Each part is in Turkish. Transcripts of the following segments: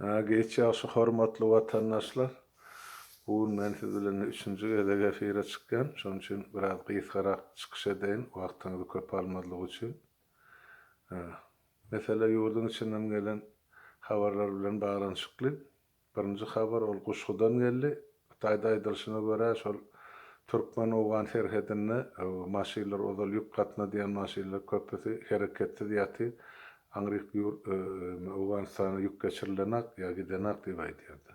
Geç yaşlı hormatly watandaşlar. Bu men sizinle üçüncü gede efire çıkkan. Şoň üçin biraz gysgarak çykyş edeň, wagtyňyzy köp almadylyk üçin. Mesela ýurdun içinden gelen habarlar bilen baglanyşykly. Birinji habar ol Guşgudan geldi. Taýda aýdylyşyna görä şol Türkmen owan herhedine maşinler odal ýük gatna diýen maşinler köpüsi hereketli diýeti. Angryk ýur owan sany ýük geçirilenak ýa gidenak diýip aýdýardy.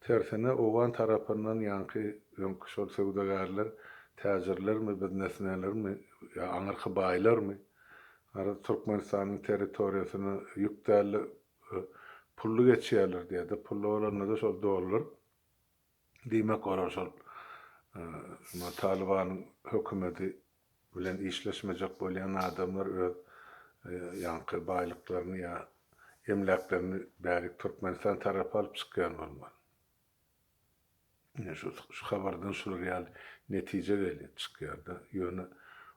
Tersine owan tarapyndan ýanky ýönki şol söwdagärler, täjirlermi, biznesmenlermi, ýa aňyrky baýlarmy Ara Türkmenistanyň territoriýasyny ýükdäli pullu geçýärler diýdi. Pullu bolanda da şol dollar. Diýmek ora şol ma Talibanyň hökümeti bilen işleşmejek bolýan adamlar öz ýanky baýlyklaryny ýa emlaklaryny bäri Türkmenistan tarapy alyp çykýan bolmaly. Şu, şu habardan şu real netije gelip çykýarda. Ýöne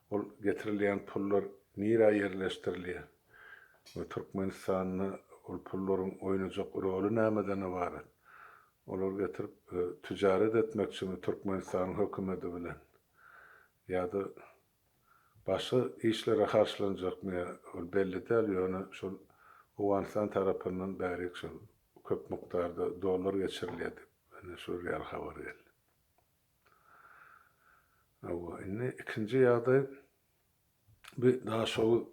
ol getirilýän pullar nira yerleştirilýär. We Türkmenistanyny ol pullaryň oýnajak roli nämeden ibaret? Olar getirip e, tijaret etmekçi Türkmenistanyň hökümeti bilen. Ýa-da başga işlere karşılanacakmy ol belli däl ýöne şol Owanstan tarapyndan bäri şol köp miktarda dollar geçirilýär. Ene şu real habar geldi. Awa inni ikinji ýagdaý bir daha şol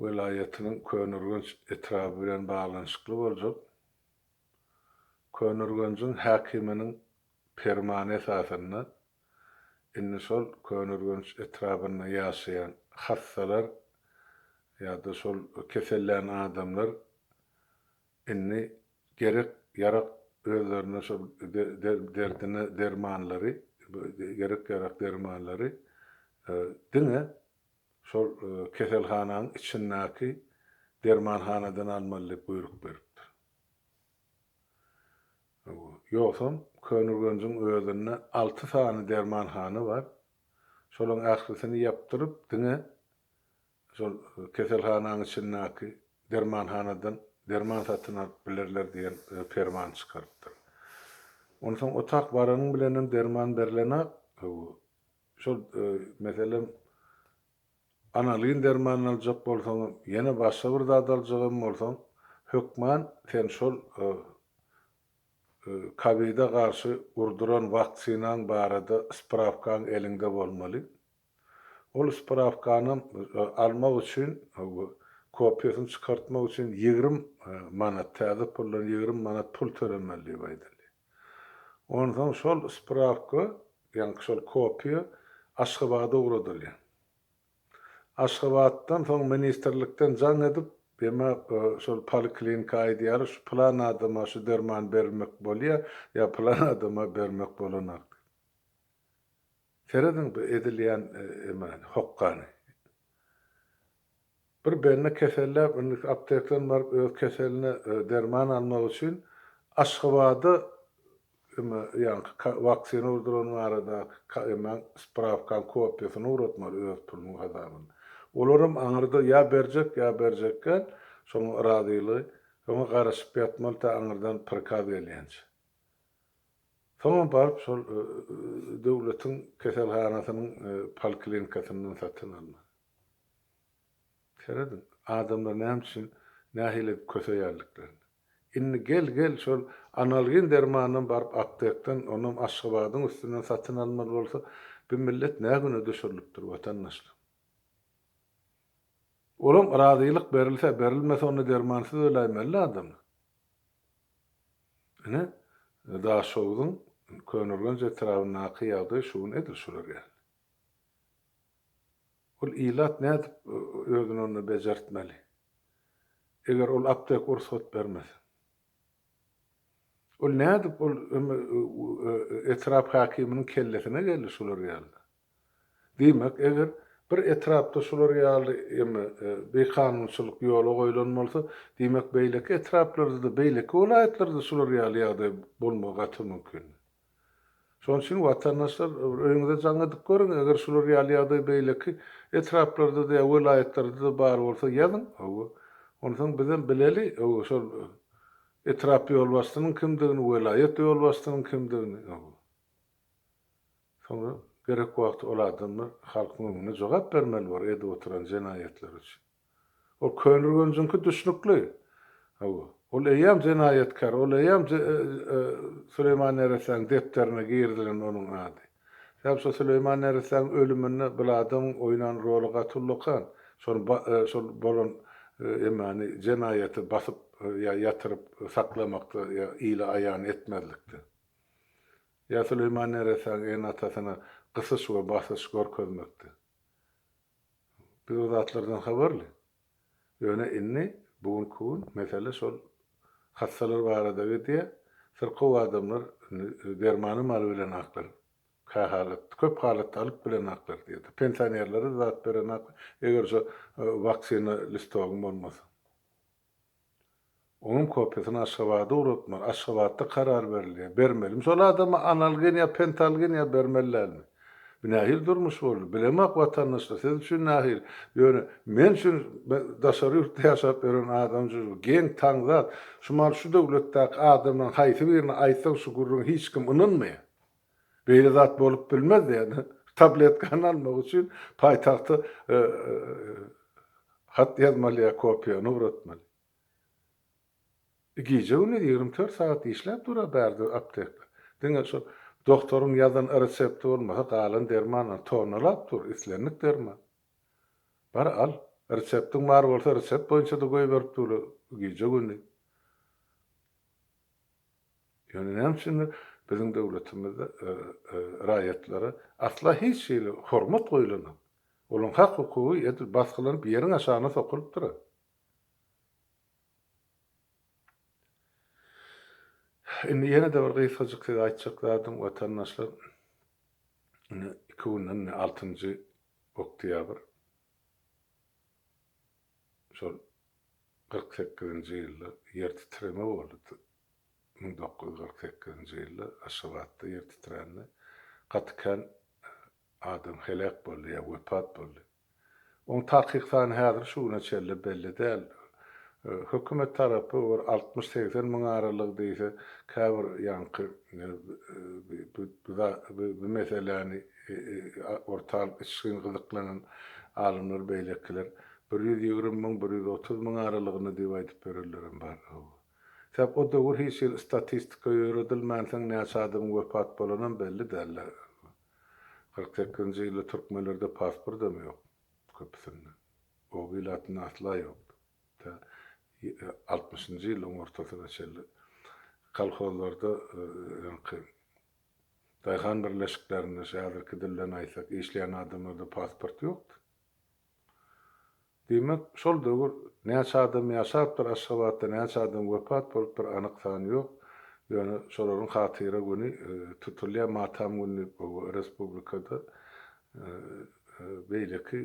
vilayetiniň Könürgünç etrafy bilen baglanyşykly boljak. Könürgünçiň häkiminiň permane esasynda inni şol Könürgünç etrafynda ýaşaýan hassalar ýa-da şol kesellän adamlar inni gerek yarak özlerine şol de- de- derdine dermanlary gerek gerek dermanlary e, diňe şol e, keselhananyň içindäki dermanhanadan almaly buyruk beripdir. Ýogsam Könürgünçiň özüne 6 sany dermanhana bar. Şolaň ählisini ýaptyryp diňe şol keselhananyň içindäki dermanhanadan derman satyn alyp bilerler diýen e, ferman çykarypdyr. Onu soň otak baranyň bilenem derman berilenak şol e, meselem analyň derman aljak bolsaň ýene başga bir zat aljagym bolsaň hökman sen şol e, e, Kabida garşy urduran vaksinanyň barada spravkaň elinde bolmaly. Ol spravkany e, almak üçin kopyasyny çykartmak üçin 20 manat täze pullan 20 manat pul törenmeli aýdyldy. Ondan şol spravka, ýani şol kopya Aşgabatda uradylýar. Aşgabatdan soň ministerlikden jaň edip Bema şol poliklinika aýdýar, plan adama şu derman bermek bolýar, ýa plan adama bermek bolanak. Seredin bu edilýän emen hokkany. Bir benne keselle, bir aptekden bar öz keseline derman almak üçin Aşgabatda Ema ýa vaksin urduran arada emen spravkan kopyasyny uratmaly öz pulunyň hazabyny. Olaram aňyrda ýa berjek ýa berjekken şoň radyly, şoňa garaşyp ýatmaly ta aňyrdan prikaz gelýänç. Soňra barıp şol döwletiň keselhanasynyň poliklinikasynyň satyn alma. Keredin, adamlar näme üçin nähile köseýärlikler. Inni gel gel şol analgin dermanyny barıp aptekden onuň aşgabadyň üstünden satyn almaly bolsa, bu millet nägüne düşürilipdir watandaşlar. Olam razylyk berilse, berilmese onu dermansyz öläýmeli adam. Ine da şowdyň könürgün etrawyna ýagdy şuň edil şular ýa. Ol ilat nädip özüni onu bejertmeli. Eger ol aptek ursat bermese. Ol nädip ol etraf hakiminiň kellesine geldi şular ýaldy. Diýmek, eger bir etrapda şular ýaly emme bir kanunçylyk ýola goýulan diýmek beýleki etraplarda beýleki welaýatlarda şular ýaly ýagdy bolmagy mümkin. Şoň üçin watandaşlar öňüňizde jaňadyk görün, eger şular ýaly ýagdy beýleki etraplarda da welaýatlarda bar bolsa ýazyn. Onu soň bizen bileli, şol etrap yol bastının kimdigini, velayet yol bastının kimdigini. Sonra gerek wagt ol adamlar halkyň öňüne jogap bermeli bar edi oturan jenayetler üçin. O könürgönjünki düşnükli. Hawa. Ol eýem jenayetkar, ol eýem e, Süleyman Eresen defterine girdilen onun ady. Sebäp Süleyman Eresen ölümüne bir adam oynan rolu gatullykan, şol ba- e, şol bolan emani jenayeti basyp e, ya yatırıp saklamakta ya ila ayan etmezlikti. Ya Süleyman Eresen en atasyna kısış we basış görkezmekti. Bir o zatlardan haberli. Ýöne inni bugun kun mesele şol hassalar barada diye sırkı adamlar dermanı mal bilen aklar. Ka halat, köp halat alıp bilen aklar diýdi. Pensionerlere zat beren aklar. Eger şu vaksina listogum bolmasa. Onun kopyasını aşağıda uğratma. Aşağıda karar veriliyor. Bermelim. Şol adama analgin ya pentalgin ya bermeliler mi? Nahil durmuş boldy. Bilemek vatandaşlar. Siz üçin nahil. Ýöne men üçin daşary ýurtda ýaşap beren adam şu gen taňzat. Şumal şu döwletdäki adamdan haýsy birini aýtsa şu gurrun hiç kim ynanmaýar. Beýle zat bolup bilmez ýa-ni. Tabletkan almak üçin paýtagty e, e, hat ýazmaly kopýany uğratmaly. Güni 24 saat işläp dura berdi aptekde. Diňe şu doktorun yazan resepti olmasa galan derman tonalap dur islenlik derman. Bar al reseptin bar bolsa resept boýunça da goýup berip dur gije güni. Ýöne näme biziň döwletimizde e, e, raýatlary asla hiç şeýle hormat goýulan. Olaň hak hukuky edil baskylanyp ýeriň aşagyna sokulyp Indi ýene de söz aýtjaklarym watandaşlar. Ine 2006-njy oktýabr. Şol 48-nji ýylda ýer titreme boldy. 1948-nji ýylda Aşgabatda ýer titrände. Gatkan adam helak boldy ýa wepat boldy. Oň takykyny häzir şuna çelle belli däl. Hökümet tarapy or 60-80 müň aralyk diýse, käbir ýanky bu meseleni ortal işin gyzyklanan alymlar beýlekler 120 müň 130 müň aralygyny diýip aýdyp berilýär bar. Sebäp o döwür hiç ýyl statistika ýöredilmänsiň näçe adam wepat bolanan belli däl. 48-nji ýylda türkmenlerde pasport da ýok. Köpsinde. O bilatny asla ýok. 60-njy ýylyň ortasyna çeldi. Kalhozlarda ýanky Daýhan birleşiklerinde şäherki dilden aýsak, işleýän adamlarda pasport ýokdy. Demek şol döwür näçe adam ýaşapdyr Aşgabatda, näçe adam wepat bolupdyr anyk san ýok. Ýöne şolaryň hatyra güni tutulýan matam güni bu respublikada beýleki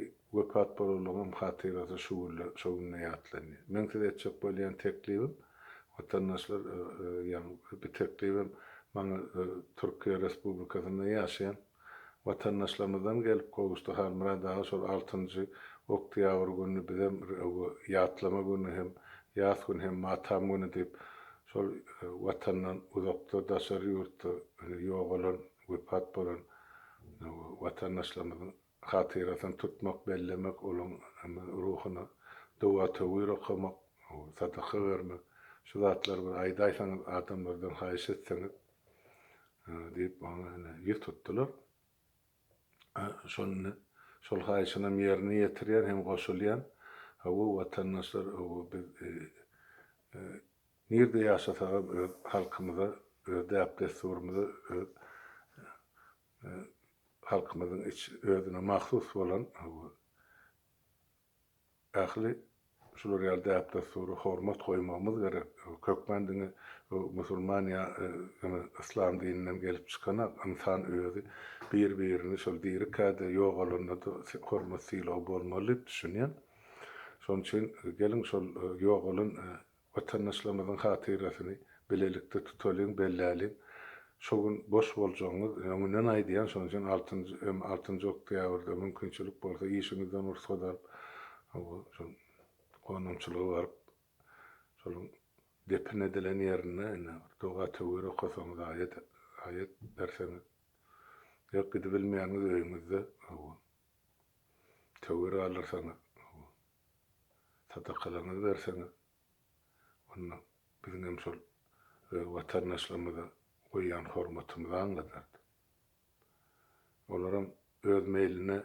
şu şu güne ýatlany. Men size etjek bolýan teklifim watandaşlar ýani bir teklifim maňa Türkiýe Respublikasyna ýaşaýan watandaşlarymyzdan gelip gowuşdy hal murada şol 6-njy oktýabr güni bizem ýatlama güni hem ýaz güni hem matam güni diýip şol watandan uzakda daşary ýurtda ýok bolan wepat bolan watandaşlarymyzyň hatyrasyny tutmak, bellemek, olan ruhuna dowa tawir okamak, sadaka vermek, şu zatlar bir aýdaýsaňyz adamlardan haýyş etseňiz diýip bana ýer tutdular. Şonu şol haýyşyna ýerine ýetirýän hem goşulýan hawa watandaşlar o biz Nirde ýaşasak halkymyza, däp desturmyza halkymyzyň iç özüne mahsus bolan ähli şular ýerde äpde suru hormat goýmamyz gerek. Kökmendiňi musulman ýa islam dininden gelip çykana insan özü bir-birini şol diri käde ýok bolanda da hormat sylaw bolmaly düşünýän. Şoň üçin gelin şol ýok bolan watandaşlarymyzyň hatyrasyny bilelikde tutalım, bellälim. Şogun boş boljagyňyz, öňünden aýdýan şoň üçin 6-njy 6-njy oktýabrda mümkinçilik bolsa işiňizden ursada şol konumçylygy bar. Şol depin edilen yerine ine doga töwür okusaňyz ayet ayet derseňiz ýok gidi bilmeýäňiz öýüňizde töwür alyrsaňyz sadakalaňyz berseňiz onda biziň hem şol e, goýan hormatymyzy anladar. Olaram öz meyline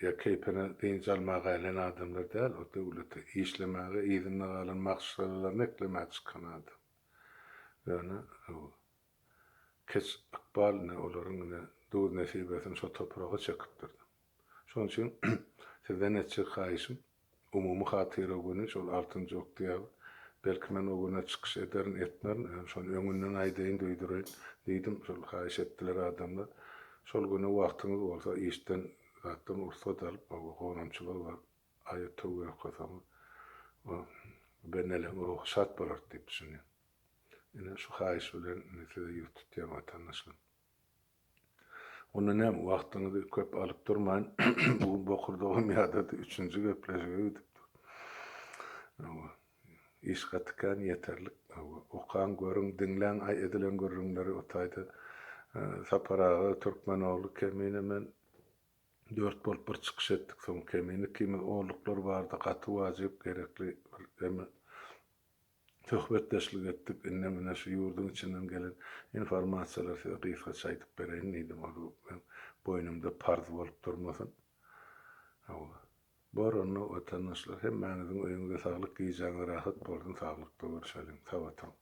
ya keypene deýince almaga gelen adamlar däl, o döwlete işlemäge, izinle galan maksatlaryny eklemäge çykan adam. Yani o keç akbal ne olaryň ne duz nesibesini şo toprağa çekipdir. Şoň üçin sizden etçi haýyşym umumy hatyra güni şol 6-njy oktyabr Berkman oğuna çıkış ederin etmerin. Son önünden aydayın duydurayın. Deydim sol haşettiler adamlar. Sol günü vaktiniz olsa işten zaten ursa dalıp o konamçılar var. Ayet tövbe kasamı. Ben elem ruhsat barar deyip düşünüyorum. Yine şu haş bilen nesede yurtut diye vatandaşlar. Onu ne vaktinizi köp alıp durmayın. Bugün bokurduğum yada üçüncü köpleşe gidip dur. İş gatkan yeterlik. Okan görüň, dinlen, ay edilen görüňleri otaydy. Saparağı, Türkmenoğlu kemine men dört bolup bir çykyş etdik. Soň kemine kimi oğluklar bardy, gaty wajyp gerekli hem söhbetdeşlik etdik. Inne mene şu ýurdun içinden gelen informasiýalar size gysga çaýdyp bereýin diýdim. Olu ben boýnumda parz bolup durmasyn. Boronu vatandaşlar hem mäňiziň öýüňize saglyk giýjaňy rahat bolsun, saglyk görüşelim. Sag oturum.